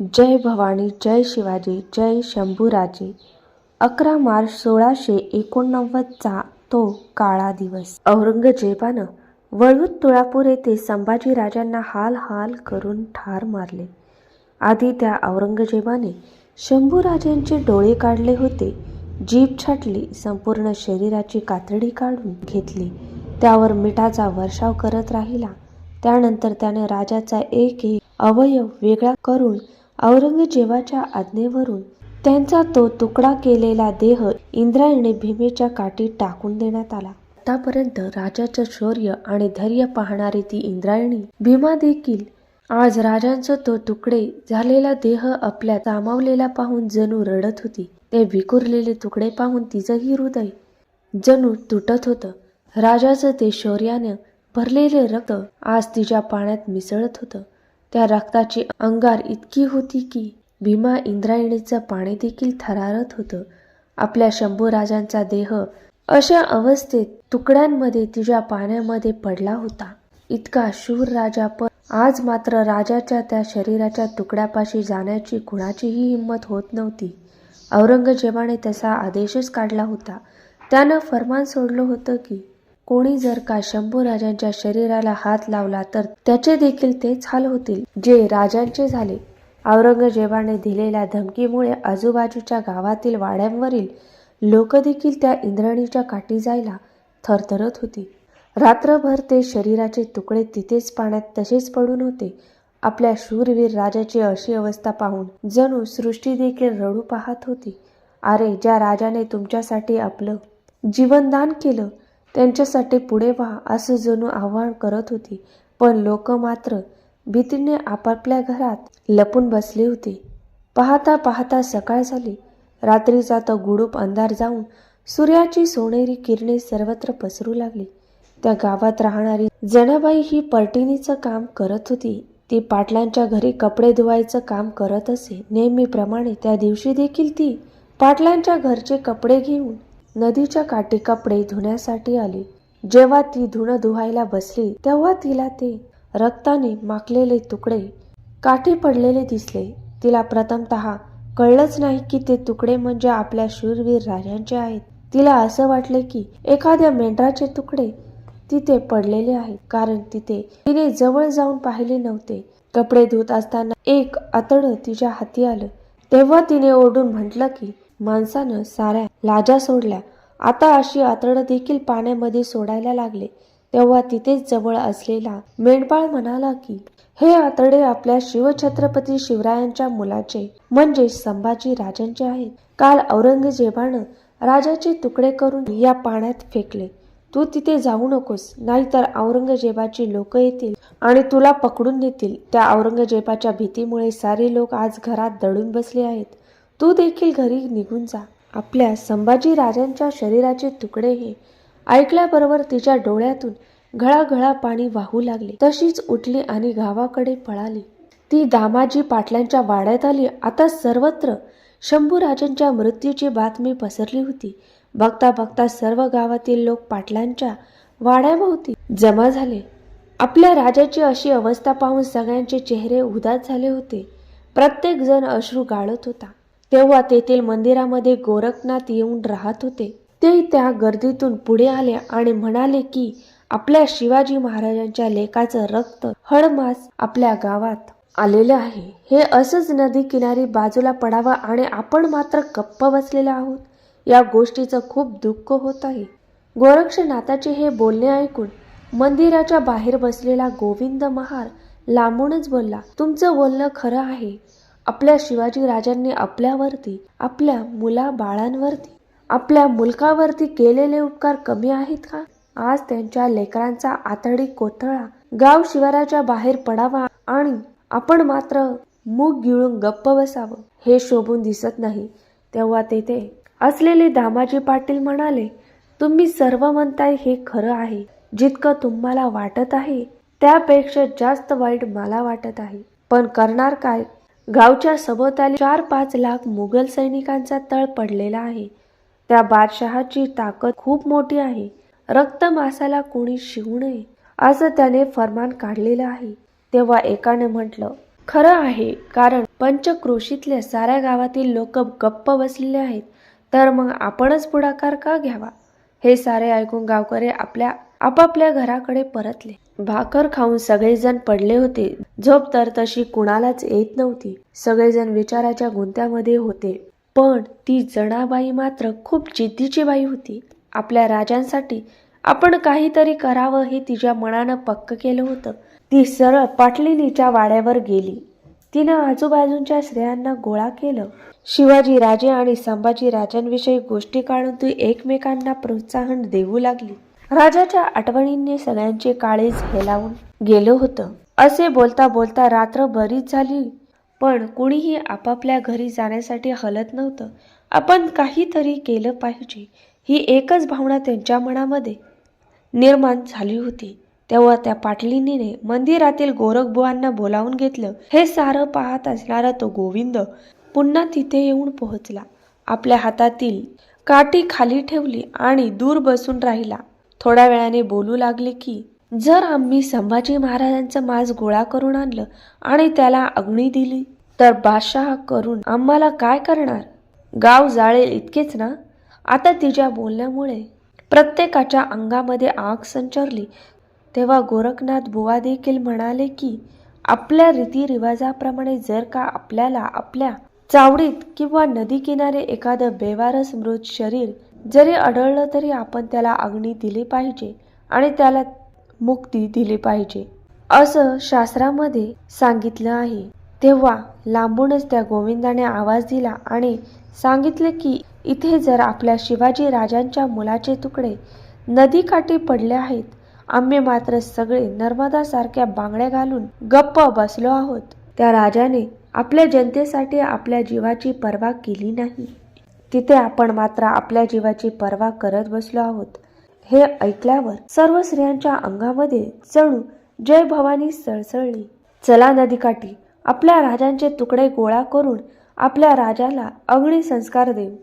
जय भवानी जय शिवाजी जय शंभूराजे. अकरा मार्च सोळाशे एकोणनव्वदचा तो काळा दिवस. औरंगजेबानं वळूत तुळापूर येथे संभाजी राजांना हाल हाल करून ठार मारले. आधी त्या औरंगजेबाने शंभूराजांचे डोळे काढले होते. जीभ छाटली संपूर्ण शरीराची कातडी काढून घेतली. त्यावर मिठाचा वर्षाव करत राहिला. त्यानंतर त्याने राजाचा एक एक अवयव वेगळा करून औरंगजेबाच्या आज्ञेवरून त्यांचा तो तुकडा केलेला देह इंद्रायणी भीमेच्या काठी टाकून देण्यात आला. आतापर्यंत राजाचं शौर्य आणि धैर्य पाहणारी ती इंद्रायणी भीमा देखील आज राजांचा तो तुकडे झालेला देह आपल्या सामावलेला पाहून जणू रडत होती. ते विखुरलेले तुकडे पाहून तिचंही हृदय जणू तुटत होतं. राजाचं ते शौर्यानं भरलेले रक्त आज तिच्या पाण्यात मिसळत होतं. त्या रक्ताची अंगार इतकी होती की भीमा इंद्रायणीचं पाणी देखील थरारत होतं. आपल्या शंभूराजांचा देह अशा अवस्थेत तुकड्यांमध्ये तिच्या पाण्यामध्ये पडला होता. इतका शूर राजा पण आज मात्र राजाच्या त्या शरीराच्या तुकड्यापाशी जाण्याची कुणाचीही हिंमत होत नव्हती. औरंगजेबाने तसा आदेशच काढला होता. त्यानं फरमान सोडलं होतं की कोणी जर का शंभू राजांच्या शरीराला हात लावला तर त्याचे देखील तेच हाल होतील. जे राजांचे झाले. औरंगजेबाने दिलेल्या धमकीमुळे आजूबाजूच्या गावातील वाड्यांवरील लोक देखील त्या इंद्रणीच्या काठी जायला थरथरत होती. रात्रभर ते शरीराचे तुकडे तिथेच पाण्यात तसेच पडून होते. आपल्या शूरवीर राजाची अशी अवस्था पाहून जणू सृष्टी देखील रडू पाहत होती. अरे ज्या राजाने तुमच्यासाठी आपलं जीवनदान केलं त्यांच्यासाठी पुढे व्हा असं जणू आव्हान करत होती. पण लोक मात्र भीतीने आपापल्या घरात लपून बसली होती. पाहता पाहता सकाळ झाली. रात्रीचा तो गुडूप अंधार जाऊन सूर्याची सोनेरी किरणे सर्वत्र पसरू लागली. त्या गावात राहणारी जनाबाई ही पर्टिनीचं काम करत होती. ती पाटलांच्या घरी कपडे धुवायचं काम करत असे. नेहमीप्रमाणे त्या दिवशी देखील ती पाटलांच्या घरचे कपडे घेऊन नदीच्या काठी कपडे धुण्यासाठी आली. जेव्हा ती धुणं धुवायला बसली तेव्हा तिला ते रक्ताने माखलेले तुकडे काठी पडलेले दिसले. तिला प्रथमतः कळलंच नाही की ते तुकडे म्हणजे आपल्या शूरवीर राजांचे आहेत. तिला असं वाटले की एखाद्या मेंढराचे तुकडे तिथे पडलेले आहेत कारण तिथे तिने जवळ जाऊन पाहिले नव्हते. कपडे धुत असताना एक आतड तिच्या हाती आलं. तेव्हा तिने ओढून म्हटलं की माणसानं साऱ्या लाजा सोडल्या. आता अशी आतड देखील पाण्यामध्ये सोडायला लागले. तेव्हा तिथेच जवळ असलेला मेंढपाळ म्हणाला की हे आतडे आपल्या शिवछत्रपती शिवरायांच्या मुलाचे म्हणजे संभाजी राजांचे आहेत. काल औरंगजेबानं राजाचे तुकडे करून या पाण्यात फेकले. तू तिथे जाऊ नकोस नाहीतर औरंगजेबाची लोक येतील आणि तुला पकडून नेतील त्या औरंगजेबाच्या भीतीमुळे सारे लोक आज घरात दडून बसले आहेत. तू देखील घरी निघून जा. आपल्या संभाजी राजांच्या शरीराचे तुकडे हे ऐकल्याबरोबर तिच्या डोळ्यातून घळाघळा पाणी वाहू लागले. तशीच उठली आणि गावाकडे पळाली. ती दामाजी पाटलांच्या वाड्यात आली. आता सर्वत्र शंभूराजांच्या मृत्यूची बातमी पसरली होती. बघता बघता सर्व गावातील लोक पाटलांच्या वाड्याभोवती जमा झाले. आपल्या राजाची अशी अवस्था पाहून सगळ्यांचे चेहरे उदास झाले होते. प्रत्येक जण अश्रू गाळत होता. तेव्हा तेथील मंदिरामध्ये गोरखनाथ येऊन राहत होते. ते त्या गर्दीतून पुढे आले आणि म्हणाले की आपल्या शिवाजी महाराजांच्या लेखाचं रक्त हळमास आपल्या गावात आलेलं आहे. हे असंच नदी किनारी बाजूला पडावं आणि आपण मात्र गप्प बसलेले आहोत. या गोष्टीचं खूप दुःख होत आहे. गोरक्षनाथाचे हे बोलणे ऐकून मंदिराच्या बाहेर बसलेला गोविंद महार लांबूनच बोलला तुमचं बोलणं खरं आहे. आपल्या शिवाजी राजांनी आपल्यावरती आपल्या मुला बाळांवरती आपल्या मुलकावरती केलेले उपकार कमी आहेत का? आज त्यांच्या लेकरांचा आतडी कोथळा गाव शिवाराच्या बाहेर पडावा आणि आपण मात्र मूग गिळून गप्प बसावं हे शोभून दिसत नाही. तेव्हा तेथे असलेले दामाजी पाटील म्हणाले तुम्ही सर्व म्हणताय हे खरं आहे. जितकं तुम्हाला वाटत आहे त्यापेक्षा जास्त वाईट मला वाटत आहे. पण करणार काय? गावच्या सभोवताली चार पाच लाख मुघल सैनिकांचा तळ पडलेला आहे. त्या बादशहाची ताकद खूप मोठी आहे. रक्त मासाला कोणी शिवू नये असं त्याने फरमान काढलेलं आहे. तेव्हा एकाने म्हटलं खरं आहे कारण पंचक्रोशीतल्या साऱ्या गावातील लोक गप्प बसलेले आहेत. तर मग आपणच पुढाकार का घ्यावा? हे सारे ऐकून गावकरी आपल्या आपापल्या घराकडे परतले. भाकर खाऊन सगळेजण पडले होते. झोप तर तशी कुणालाच येत नव्हती. सगळेजण विचाराच्या गुंत्यामध्ये होते. पण ती जणाबाई मात्र खूप जिद्दीची बाई होती. आपल्या राजांसाठी आपण काहीतरी करावं हे तिच्या मनानं पक्क केलं होतं. ती सरळ पाटलिनीच्या वाड्यावर गेली. तिनं आजूबाजूच्या स्त्रियांना गोळा केलं. शिवाजी राजे आणि संभाजी राजांविषयी गोष्टी काढून ती एकमेकांना प्रोत्साहन देऊ लागली. राजाच्या आठवणींनी सगळ्यांचे काळीज हेलावून गेलं होतं. असे बोलता बोलता रात्र बरीच झाली पण कुणीही आपापल्या घरी जाण्यासाठी हलत नव्हतं. आपण काहीतरी केलं पाहिजे ही एकच भावना त्यांच्या मनामध्ये निर्माण झाली होती. तेव्हा त्या पाटलिनीने मंदिरातील गोरखबुवांना बोलावून घेतलं हे सारं पाहत असणारा तो गोविंद पुन्हा तिथे येऊन पोहोचला. आपल्या हातातील काठी खाली ठेवली आणि दूर बसून राहिला. थोड्या वेळाने बोलू लागले की जर आम्ही संभाजी महाराजांचं मांस गोळा करून आणलं आणि त्याला अग्नी दिली तर बादशाह करून आम्हाला काय करणार? गाव जाळेल इतकेच ना? आता तिच्या बोलण्यामुळे प्रत्येकाच्या अंगामध्ये आग संचरली. तेव्हा गोरखनाथ बुवा देखील म्हणाले की आपल्या रीतिरिवाजाप्रमाणे जर का आपल्याला आपल्या चावडीत किंवा नदी किनारे एखादं बेवारस मृत शरीर जरी आढळलं तरी आपण त्याला अग्नी दिली पाहिजे आणि त्याला मुक्ती दिली पाहिजे. असं शास्त्रामध्ये सांगितलं आहे. तेव्हा लांबूनच त्या गोविंदाने आवाज दिला आणि सांगितले की इथे जर आपल्या शिवाजी राजांच्या मुलाचे तुकडे नदीकाठी पडले आहेत आम्ही मात्र सगळे नर्मदासारख्या बांगड्या घालून गप्प बसलो आहोत. त्या राजाने आपल्या जनतेसाठी आपल्या जीवाची पर्वा केली नाही. तिथे आपण मात्र आपल्या जीवाची पर्वा करत बसलो आहोत. हे ऐकल्यावर सर्व स्त्रियांच्या अंगामध्ये जणू जय भवानी सळसळली. चला नदीकाठी आपल्या राजांचे तुकडे गोळा करून आपल्या राजाला अग्नी संस्कार देऊ.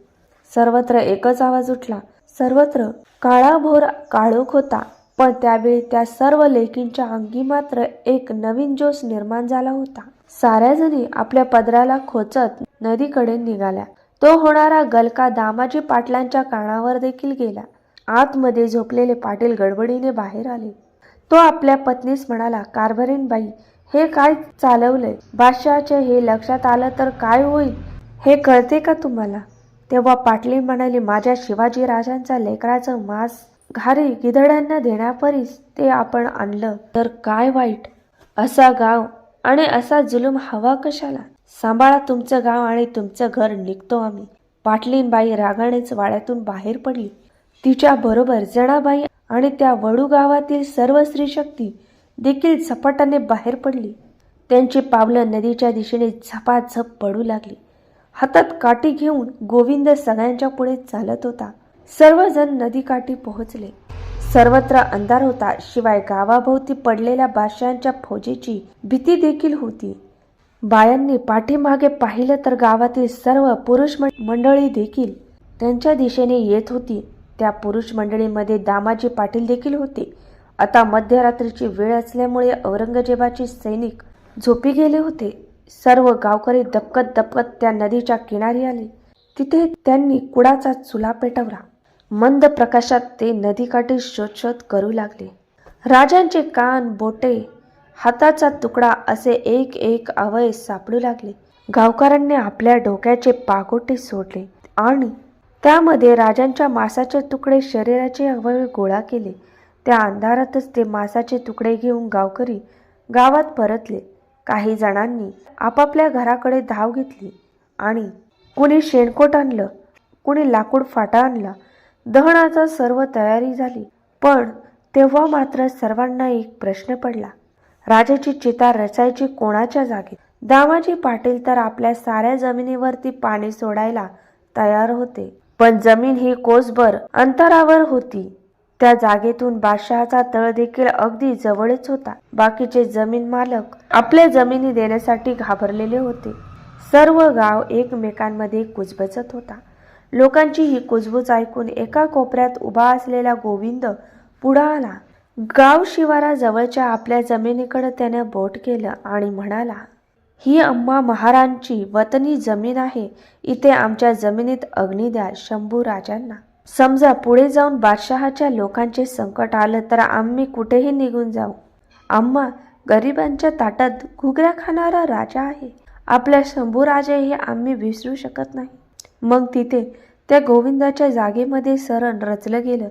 सर्वत्र एकच आवाज उठला. सर्वत्र काळाभोर काळोख होता. पण त्यावेळी त्या सर्व लेकींच्या अंगी मात्र एक नवीन जोश निर्माण झाला होता. साऱ्या जणी आपल्या पदराला खोचत नदीकडे निघाल्या. तो होणारा गलका दामाजी पाटलांच्या कानावर देखील गेला. आतमध्ये झोपलेले पाटील गडबडीने बाहेर आले. तो आपल्या पत्नीस म्हणाला कारभारीन बाई हे काय चालवलंय? बादशहाचे हे लक्षात आलं तर काय होईल? हे कळते का तुम्हाला? तेव्हा पाटली म्हणाली माझ्या शिवाजी राजांचा लेकराचं मांस घारी गिधड्यांना देण्यापरीस ते आपण आणलं. तर काय वाईट? असा गाव आणि असा जुलूम हवा कशाला? सांभाळा तुमचं गाव आणि तुमचं घर निघतो आम्ही. पाटलीनबाई रागानेच वाड्यातून बाहेर पडली. तिच्या बरोबर जणाबाई आणि त्या वडू गावातील सर्व स्त्री शक्ती देखील झपाट्याने बाहेर पडली. त्यांची पावलं नदीच्या दिशेने झपाझप पडू लागली. हातात काठी घेऊन गोविंद सगळ्यांच्या पुढे चालत होता. सर्वजण नदीकाठी पोहोचले. सर्वत्र अंधार होता शिवाय गावाभोवती पडलेल्या बादशांच्या फौजेची भीती देखील होती. बायांनी पाठीमागे पाहिलं तर गावातील सर्व पुरुष मंडळी देखील त्यांच्या दिशेने येत होती. त्या पुरुष मंडळीमध्ये दामाजी पाटील देखील होते. आता मध्यरात्रीची वेळ असल्यामुळे औरंगजेबाचे सैनिक झोपी गेले होते. सर्व गावकरी दपकत दपकत त्या नदीच्या किनारी आले. तिथे त्यांनी कुडाचा चुला पेटवला. मंद प्रकाशात ते नदीकाठी शोधशोध करू लागले. राजांचे कान बोटे हाताचा तुकडा असे एक एक अवय सापडू लागले. गावकऱ्यांनी आपल्या डोक्याचे पागोटे सोडले आणि त्यामध्ये राजांच्या मासाचे तुकडे शरीराचे अवयव गोळा केले. त्या अंधारातच ते मासाचे तुकडे घेऊन गावकरी गावात परतले. काही जणांनी आपापल्या घराकडे धाव घेतली आणि कुणी शेणकोट आणलं कुणी लाकूड फाटा आणला. दहनाचा सर्व तयारी झाली पण तेव्हा मात्र सर्वांना एक प्रश्न पडला. राजाची चिता रचायची कोणाच्या जागी? दामाजी पाटील तर आपल्या साऱ्या जमिनीवरती पाणी सोडायला तयार होते. पण जमीन ही कोसभर अंतरावर होती. त्या जागेतून बादशहाचा तळ देखील अगदी जवळच होता. बाकीचे जमीन मालक आपल्या जमिनी देण्यासाठी घाबरलेले होते. सर्व गाव एकमेकांमध्ये कुजबजत होता. लोकांची ही कुजबूज ऐकून एका कोपऱ्यात उभा असलेला गोविंद पुढा आला. गाव शिवाराजवळच्या आपल्या जमिनीकडे त्याने बोट केलं आणि म्हणाला ही अम्मा महारांची वतनी जमीन आहे. इथे आमच्या जमिनीत अग्नी द्या शंभू राजांना. समजा पुढे जाऊन बादशहाच्या लोकांचे संकट आलं तर आम्ही कुठेही निघून जाऊ. आम्हा गरिबांच्या ताटात घुगऱ्या खाणारा राजा आहे. आपल्या शंभूराजे हे आम्ही विसरू शकत नाही. मग तिथे त्या गोविंदाच्या जागेमध्ये सरण रचलं गेलं.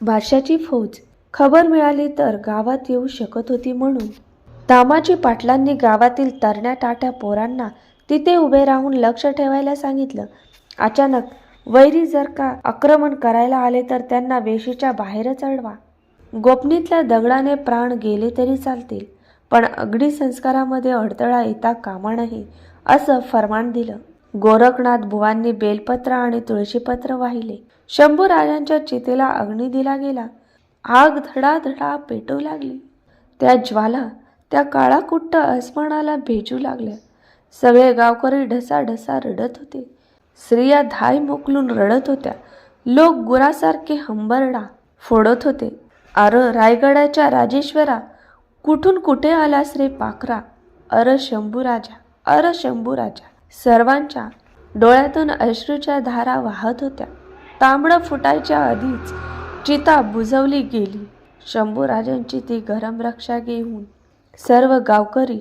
बादशाची फौज खबर मिळाली तर गावात येऊ शकत होती म्हणून. दामाजी पाटलांनी गावातील तरण्या टाट्या पोरांना तिथे उभे राहून लक्ष ठेवायला सांगितलं. अचानक वैरी जर का आक्रमण करायला आले तर त्यांना वेशीच्या बाहेरच अडवा. गोपनीतल्या दगडाने प्राण गेले तरी चालतील पण अगदी संस्कारामध्ये अडथळा येता कामा नये असं फरमान दिलं. गोरखनाथ बुवांनी बेलपत्र आणि तुळशीपत्र वाहिले. शंभू राजांच्या चितेला अग्नी दिला गेला. आग धडाधडा पेटू लागली. त्या ज्वाला त्या काळाकुट्ट अस्मानाला भेजू लागल्या. सगळे गावकरी ढसाढसा रडत होते. स्त्रिया धाय मोकलून रडत होत्या. लोक गुरासारखे हंबरडा फोडत होते. अर रायगडाच्या राजेश्वरा कुठून कुठे आलास रे पाखरा? अर शंभूराजा अर शंभूराजा. सर्वांच्या डोळ्यातून अश्रूच्या धारा वाहत होत्या. तांबडं फुटायच्या आधीच चिता बुजवली गेली. शंभूराजांची ती गरम रक्षा घेऊन सर्व गावकरी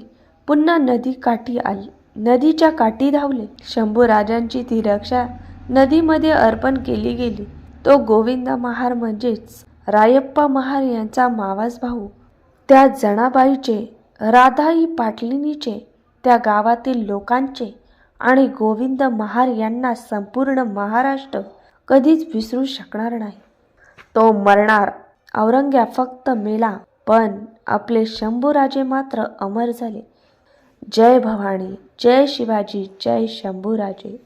पुन्हा नदी काठी आली. नदीच्या काठी धावले. शंभूराजांची ती रक्षा नदीमध्ये अर्पण केली गेली. तो गोविंद महार म्हणजेच रायप्पा महार यांचा मावास भाऊ. त्या जणाबाईचे राधाई पाटलिनीचे त्या गावातील लोकांचे आणि गोविंद महार यांना संपूर्ण महाराष्ट्र कधीच विसरू शकणार नाही. तो मरणार. औरंग्या फक्त मेला पण आपले शंभूराजे मात्र अमर झाले. जय भवानी जय शिवाजी जय शंभूराजे.